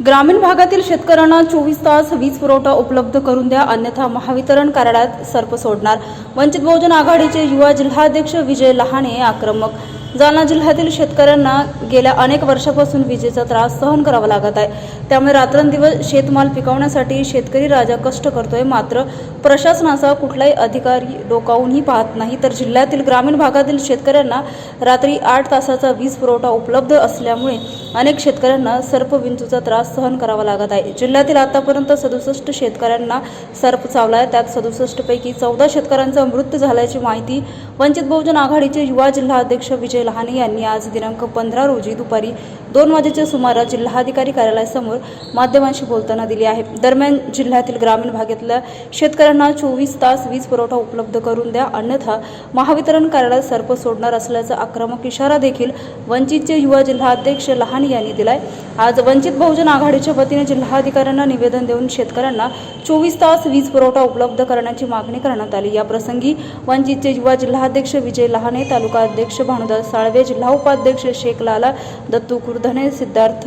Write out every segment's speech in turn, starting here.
ग्रामीण भागातील शेतकऱ्यांना चोवीस तास वीज पुरवठा उपलब्ध करून द्या अन्यथा महावितरण कार्यालयात सर्प सोडणार. वंचित बहुजन आघाडीचे युवा जिल्हाध्यक्ष विजय लहाने आक्रमक. जालना जिल्ह्यातील शेतकऱ्यांना गेल्या अनेक वर्षापासून विजेचा त्रास सहन करावा लागत आहे. त्यामुळे रात्रंदिवस शेतमाल पिकवण्यासाठी शेतकरी राजा कष्ट करतोय. मात्र प्रशासनाचा कुठलाही अधिकारी डोकावूनही पाहत नाही. तर जिल्ह्यातील ग्रामीण भागातील शेतकऱ्यांना रात्री आठ तासाचा वीज पुरवठा उपलब्ध असल्यामुळे अनेक शेतकऱ्यांना सर्पविंचूचा त्रास सहन करावा लागत आहे. जिल्ह्यातील आतापर्यंत सदुसष्ट शेतकऱ्यांना सर्प चावला आहे. त्यात सदुसष्ट पैकी चौदा शेतकऱ्यांचा मृत्यू झाल्याची माहिती वंचित बहुजन आघाडीचे युवा जिल्हा अध्यक्ष विजय लहाने यांनी आज दिनांक पंधरा रोजी दुपारी दोन वाजेच्या सुमारास जिल्हाधिकारी कार्यालयासमोर माध्यमांशी बोलताना दिली आहे. दरम्यान जिल्ह्यातील ग्रामीण भागातल्या शेतकऱ्यांना चोवीस तास वीज पुरवठा उपलब्ध करून द्या अन्यथा महावितरण कार्यालयात सर्प सोडणार असल्याचा आक्रमक इशारा देखील वंचितचे युवा जिल्हाध्यक्ष लहान यांनी दिलाय. आज वंचित बहुजन आघाडीच्या वतीने जिल्हाधिकाऱ्यांना निवेदन देऊन शेतकऱ्यांना चोवीस तास वीज पुरवठा उपलब्ध करण्याची मागणी करण्यात आली. या प्रसंगी वंचितचे युवा जिल्हाध्यक्ष विजय लहाने तालुका अध्यक्ष भानुदास साळवे जिल्हा उपाध्यक्ष शेख लाला दत्तू कुर्धने सिद्धार्थ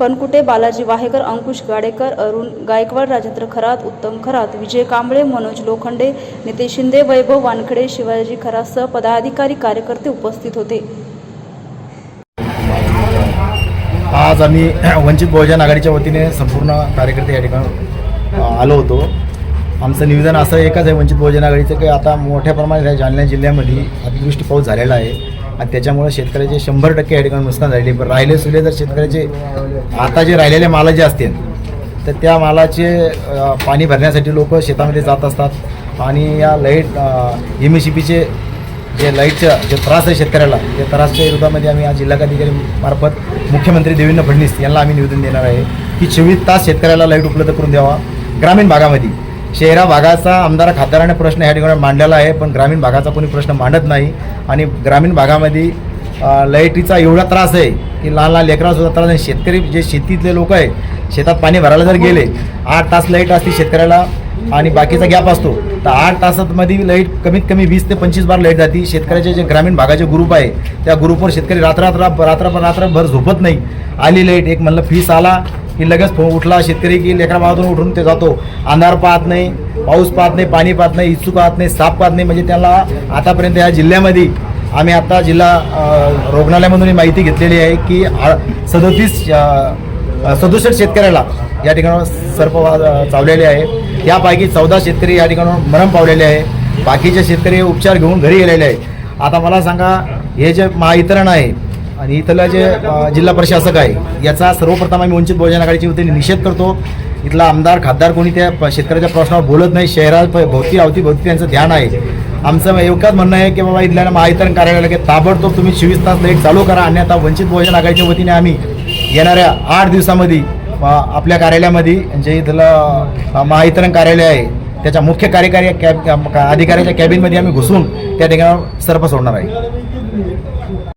पनकुटे बालाजी वाहेकर अंकुश गाडेकर अरुण गायकवाड राजेंद्र खरात उत्तम खरात विजय कांबळे मनोज लोखंडे नितेश शिंदे वैभव वानखडे शिवाजी खरासह पदाधिकारी कार्यकर्ते उपस्थित होते. आज आम्ही वंचित बहुजन आघाडीच्या वतीने संपूर्ण कार्यकर्ते या ठिकाणी आलो होतो. आमचं निवेदन असं एकच आहे वंचित बहुजन आघाडीचं की आता मोठ्या प्रमाणात ह्या जालना जिल्ह्यामध्ये अतिवृष्टी पाऊस झालेला आहे. आणि त्याच्यामुळे शेतकऱ्याचे शंभर टक्के या ठिकाणी नुकसान झाले पण राहिले सुले जर शेतकऱ्याचे आता जे राहिलेले माला जे असतील तर त्या मालाचे पाणी भरण्यासाठी लोक शेतामध्ये जात असतात. आणि या लाइट एम सी पीचे जे लाईटचं जे त्रास आहे शेतकऱ्याला त्या त्रासच्या विरोधामध्ये आम्ही आज जिल्हाधिकारी मार्फत मुख्यमंत्री देवेंद्र फडणवीस यांना आम्ही निवेदन देणार आहे की चोवीस तास शेतकऱ्याला लाइट उपलब्ध करून द्यावा. ग्रामीण भागामध्ये शहरा भागाचा आमदार खासदाराने प्रश्न या ठिकाणी मांडलेला आहे पण ग्रामीण भागाचा कोणी प्रश्न मांडत नाही. आणि ग्रामीण भागामध्ये लाईटीचा एवढा त्रास आहे की लहान लहान लेकरांनासुद्धा त्रास आहे शेतकरी जे शेतीतले लोक आहे शेतात पाणी भरायला जर गेले आठ तास लाइट असते शेतकऱ्याला आणि बाकीचा गॅप असतो. तर आठ तासामध्ये लाइट कमीत कमी वीस ते पंचवीस बार लाइट जाते. शेतकऱ्याचे जे ग्रामीण भागाचे ग्रुप आहे त्या ग्रुपवर शेतकरी रात्र रात्र रात्रभर रात्रभर झोपत नाही. आली लाइट एक म्हणलं फीस आला की लगेच फो उठला शेतकरी की लेकरा उठून ते जातो. अंधार पाहत नाही पाऊस पाहत नाही पाणी पाहत नाही इच्छू पाहत नाही साप पाहत नाही. म्हणजे त्याला आतापर्यंत या जिल्ह्यामध्ये आम्ही आता जिल्हा रुग्णालयामधून माहिती घेतलेली आहे की सदोतीस सदुसष्ट शेतकऱ्याला या ठिकाणी सर्प वा- चावलेले आहे. यापैकी चौदा शेतकरी या ठिकाणी मरण पावलेले आहे. बाकीचे शेतकरी उपचार घेऊन घरी गेलेले आहे. आता मला सांगा हे जे महावितरण आहे आणि इथलं जे जिल्हा प्रशासक आहे याचा सर्वप्रथम आम्ही वंचित बहुजन आघाडीच्या वतीने निषेध करतो. इथला आमदार खासदार कोणी त्या शेतकऱ्याच्या प्रश्नावर बोलत नाही शहरात प- भोवती अवतीभोवती त्यांचं ध्यान आहे. आमचं एवढंच म्हणणं आहे की बाबा इथल्या महावितरण कार्यालयाला की ताबडतोब तुम्ही चोवीस तास लाइट चालू करा. आणि आता वंचित बहुजन आघाडीच्या वतीने आम्ही येणाऱ्या आठ दिवसामध्ये आपल्या कार्यालयामध्ये जे इथलं महावितरण कार्यालय आहे त्याच्या मुख्य कार्यकारी कॅब अधिकाऱ्याच्या कॅबिनमध्ये आम्ही घुसून त्या ठिकाणावर सर्प सोडणार आहे.